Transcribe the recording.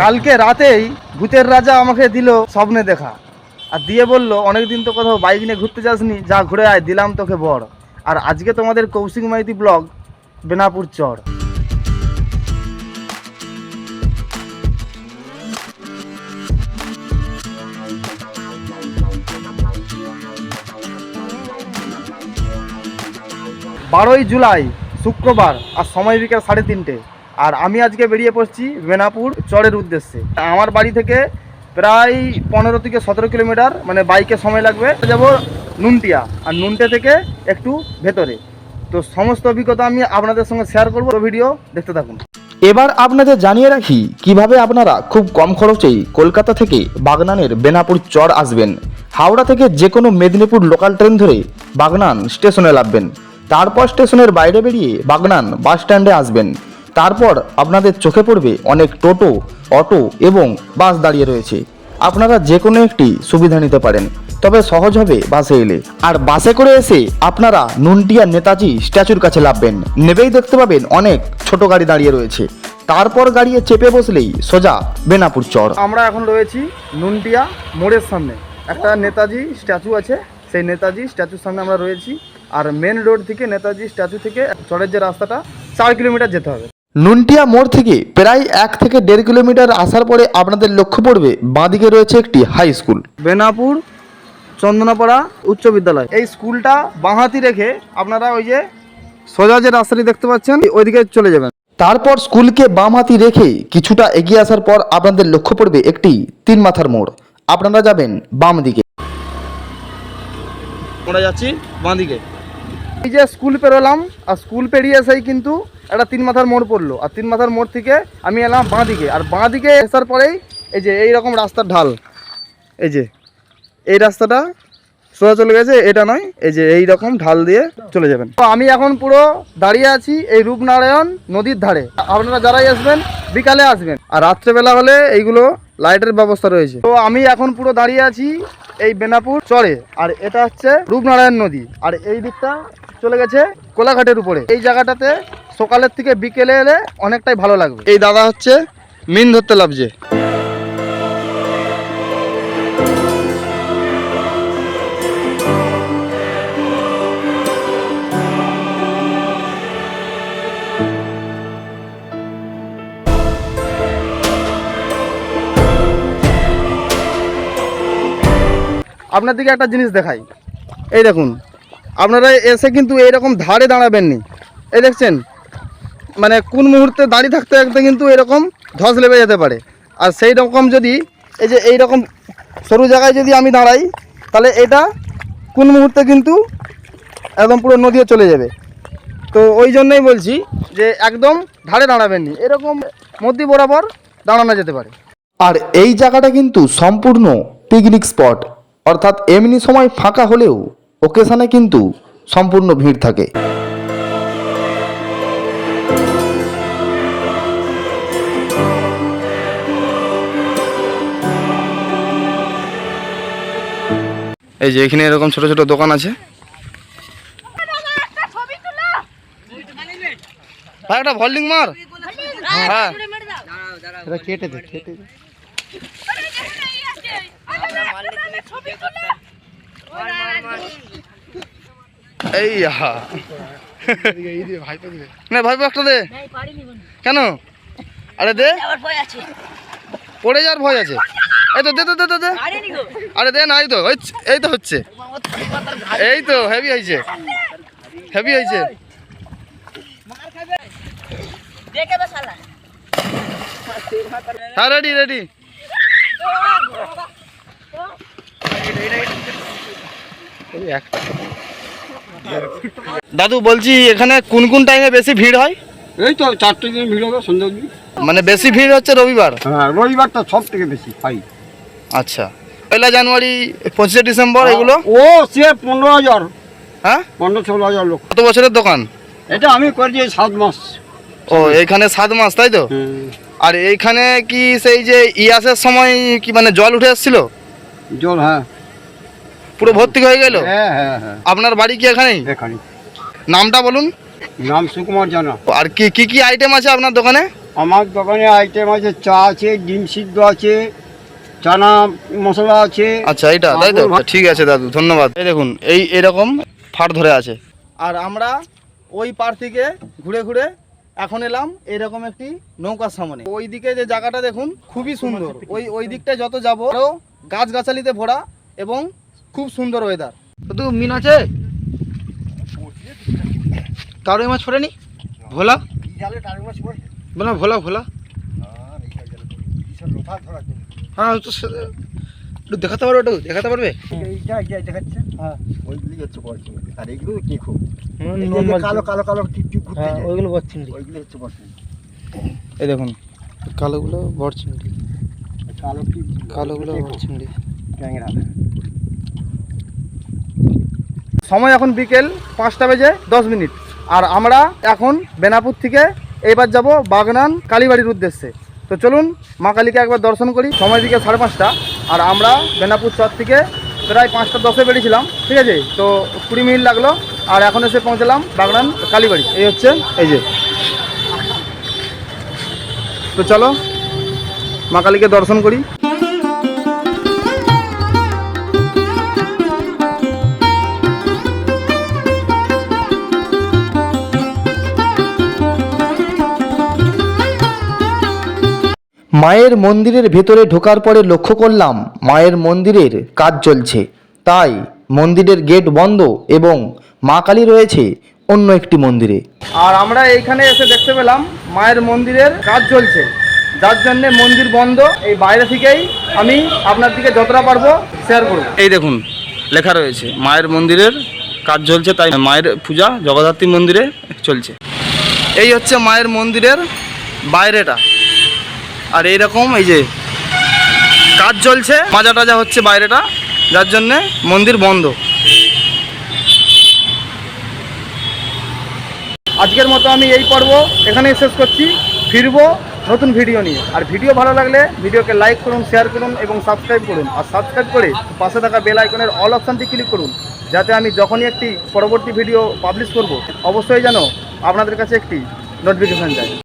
কালকে রাতেই ভূতের রাজা আমাকে দিল স্বপ্নে দেখা। আর দিয়ে বলল, অনেকদিন তো কোথাও বাইক নিয়ে ঘুরতে যাসনি, যা ঘুরে আয়, দিলাম তোকে বড় আর আজকে তোমাদের কৌশিক মাইতি ব্লগ, বেনাপুর চর। বারোই জুলাই, শুক্রবার, আর সময় বিকাল সাড়ে তিনটে। আর আমি আজকে বেরিয়ে পড়ছি বেনাপুর চরের উদ্দেশ্যে। আমার বাড়ি থেকে প্রায় পনেরো থেকে সতেরো কিলোমিটার মানে বাইকে সময় লাগবে। যাব নুনটিয়া, আর নুনটে থেকে একটু ভেতরে। তো সমস্ত অভিজ্ঞতা আমি আপনাদের সঙ্গে শেয়ার করব। ভিডিও দেখতে থাকুন। এবার আপনাদের জানিয়ে রাখি, কীভাবে আপনারা খুব কম খরচেই কলকাতা থেকে বাগনানের বেনাপুর চর আসবেন। হাওড়া থেকে যে কোনো মেদিনীপুর লোকাল ট্রেন ধরে বাগনান স্টেশনে নামবেন। তারপর স্টেশনের বাইরে বেরিয়ে বাগনান বাস স্ট্যান্ডে আসবেন। তারপর আপনাদের চোখে পড়বে অনেক টোটো, অটো এবং বাস দাঁড়িয়ে রয়েছে। আপনারা যে কোনো একটি সুবিধা নিতে পারেন, তবে সহজ হবে বাসে এলে। আর বাসে করে এসে আপনারা নুনটিয়া নেতাজি স্ট্যাচুর কাছে নামবেন নেবেই দেখতে পাবেন অনেক ছোট গাড়ি দাঁড়িয়ে রয়েছে। তারপর গাড়িয়ে চেপে বসলেই সোজা বেনাপুর চর। আমরা এখন রয়েছি নুনটিয়া মোড়ের সামনে। একটা নেতাজি স্ট্যাচু আছে, সেই নেতাজি স্ট্যাচুর সামনে আমরা রয়েছি। আর মেন রোড থেকে নেতাজি স্ট্যাচু থেকে চরের যে রাস্তাটা, চার কিলোমিটার যেতে হবে। নুনটিয়া মোড় থেকে প্রায় এক থেকে দেড় কিলোমিটার আসার পরে আপনাদের লক্ষ্য পড়বে বাঁদিকে রয়েছে একটি হাই স্কুল বেনাপুর চন্দনাপাড়া উচ্চ বিদ্যালয়। এই স্কুলটা বাঁহাতি রেখে আপনারা ওই যে সোজা যে রাস্তাটি দেখতে পাচ্ছেন ওইদিকে চলে যাবেন। তারপর স্কুলকে বাম হাতি রেখে কিছুটা এগিয়ে আসার পর আপনাদের লক্ষ্য পড়বে একটি তিন মাথার মোড়। আপনারা যাবেন বাম দিকে। আমরা যাচ্ছি বাঁদিকে। এই যে স্কুল পেরোলাম আর স্কুল পেরিয়ে এসেই কিন্তু একটা তিন মাথার মোড় পড়ল। আর তিন মাথার মোড় থেকে আমি এলাম বাঁ দিকে। আর বাঁ দিকে আসার পরেই এই যে এই রকম রাস্তার ঢাল। এই যে, এই রাস্তাটা সোজা চলে গেছে, এটা নয়, এই যে এই রকম ঢাল দিয়ে চলে যাবেন। তো আমি এখন পুরো দাঁড়িয়ে আছি এই রূপনারায়ণ নদীর ধারে। আপনারা যারাই আসবেন, বিকালে আসবেন। আর রাত্রেবেলা হলে এইগুলো লাইটের ব্যবস্থা রয়েছে। তো আমি এখন পুরো দাঁড়িয়ে আছি এই বেনাপুর চরে। আর এটা হচ্ছে রূপনারায়ণ নদী। আর এই দিকটা চলে গেছে কোলাঘাটের উপরে। এই জায়গাটাতে সকালের থেকে বিকেলে এলে অনেকটাই ভালো লাগবে। এই দাদা হচ্ছে মিন ধরতে লাভছে আপনার দিকে একটা জিনিস দেখাই। এই দেখুন আপনারা এসে কিন্তু এইরকম ধারে দাঁড়াবেননি। এই দেখছেন মানে কোন মুহূর্তে দাঁড়িয়ে থাকতে থাকতে কিন্তু এরকম ধস লেবে যেতে পারে। আর সেই রকম যদি এই যে এই রকম সরু জায়গায় যদি আমি দাঁড়াই, তাহলে এটা কোন মুহূর্তে কিন্তু একদম পুরো নদীতে চলে যাবে। তো ওই জন্যই বলছি যে একদম ধারে দাঁড়াবেন দাঁড়াবেননি, এরকম মধ্যে বরাবর দাঁড়ানো যেতে পারে। আর এই জায়গাটা কিন্তু সম্পূর্ণ পিকনিক স্পট অর্থাৎ এমনি সময় ফাঁকা হলেও ওকেশনে কিন্তু সম্পূর্ণ ভিড় থাকে। এই যে এখানে এরকম ছোট ছোট দোকান আছে। ভাই একটা ভল্ডিং মার। হ্যাঁ। এটা কেটে দে কেটে দে। এই না ভাইপো একটা দে। কেন? আরে দে। পড়ে যাওয়ার ভয় আছে। এই তো, দে দে দে দে আরে দে না, এই তো এই তো হচ্ছে। এই তো হেভি হয়েছে। হেভি হয়েছে। হ্যাঁ রেডি রেডি দাদু, বলছি এখানে কোন কোন টাইমে বেশি ভিড় হয়? এই তো, চারটে দিন ভিড় হবে, সন্ধ্যা মানে বেশি ভিড় হচ্ছে রবিবার? হ্যাঁ রবিবারটা সব থেকে বেশি হাই আচ্ছা। পয়লা জানুয়ারি পঁচিশে ডিসেম্বর এগুলো? ও সে পনেরো হাজার। হ্যাঁ? পনেরো ষোলো হাজার লোক। কত বছরের দোকান? এটা আমি করছি সাত মাস। ও এখানে সাত মাস তাই তো? আর এইখানে কি সেই যে ইয়াসের সময় কি মানে জল উঠে এসেছিল? জল হ্যাঁ। পুরো ভর্তি হয়ে গেল? হ্যাঁ হ্যাঁ হ্যাঁ। আপনার বাড়ি কি এখানেই এখানে। নামটা বলুন। নাম সুকুমার জানা। আর কি কি কি আইটেম আছে আপনার দোকানে? আমার দোকানে আইটেম আছে চা আছে ডিম সিদ্ধ আছে চানা মশলা আছে। আচ্ছা এটা তাই তো? ঠিক আছে দাদু ধন্যবাদ। এই দেখুন এই এরকম ফাট ধরে আছে। আর আমরা ওই পার থেকে ঘুরে ঘুরে এখন এলাম এরকম একটি নৌকার সামনে। ওই দিকে যে জায়গাটা দেখুন খুবই সুন্দর। ওই ওই দিকটায় যত যাব আরও গাছ গাছালিতে ভরা এবং খুব সুন্দর ওয়েদার তো মিন আছে? কারোই মাছ পড়েনি ভোলা? বলো ভোলা ভোলা হ্যাঁ তো একটু দেখাতে পারবে একটু? দেখাতে পারবে? এই দেখুন, কালোগুলো বড় চিংড়ি। কালো কালোগুলো বড় চিংড়ি। সময় এখন বিকেল পাঁচটা বেজে দশ মিনিট। আর আমরা এখন বেনাপুর থেকে এইবার যাব বাগনান কালীবাড়ির উদ্দেশ্যে। তো চলুন মা কালীকে একবার দর্শন করি। সময় দিকে সাড়ে পাঁচটা। আর আমরা বেনাপুর চর থেকে প্রায় পাঁচটা দশে বেরিয়েছিলাম। ঠিক আছে? তো কুড়ি মিনিট লাগল। আর এখন এসে পৌঁছলাম বাগনান কালীবাড়ি। এই হচ্ছে, এই যে। তো চলো মা কালীকে দর্শন করি। মায়ের মন্দিরের ভেতরে ঢোকার পরে লক্ষ্য করলাম মায়ের মন্দিরের কাজ চলছে। তাই মন্দিরের গেট বন্ধ এবং মা কালী রয়েছে অন্য একটি মন্দিরে। আর আমরা এইখানে এসে দেখতে পেলাম মায়ের মন্দিরের কাজ চলছে। যার জন্য মন্দির বন্ধ এই বাইরে থেকেই আমি আপনার দিকে যতটা পারব শেয়ার করব। এই দেখুন লেখা রয়েছে মায়ের মন্দিরের কাজ চলছে তাই মায়ের পূজা জগদ্ধাত্রী মন্দিরে চলছে। এই হচ্ছে মায়ের মন্দিরের বাইরেটা। আর এইরকম এই যে কাজ চলছে, মাজা টাজা হচ্ছে বাইরেটা, যার জন্যে মন্দির বন্ধ। আজকের মতো আমি এই পর্ব এখানেই শেষ করছি। ফিরবো নতুন ভিডিও নিয়ে। আর ভিডিও ভালো লাগলে ভিডিওকে লাইক করুন শেয়ার করুন এবং সাবস্ক্রাইব করুন। আর সাবস্ক্রাইব করে পাশে থাকা বেল আইকনের অল অপশানটি ক্লিক করুন, যাতে আমি যখনই একটি পরবর্তী ভিডিও পাবলিশ করব, অবশ্যই যেন আপনাদের কাছে একটি নোটিফিকেশান যায়।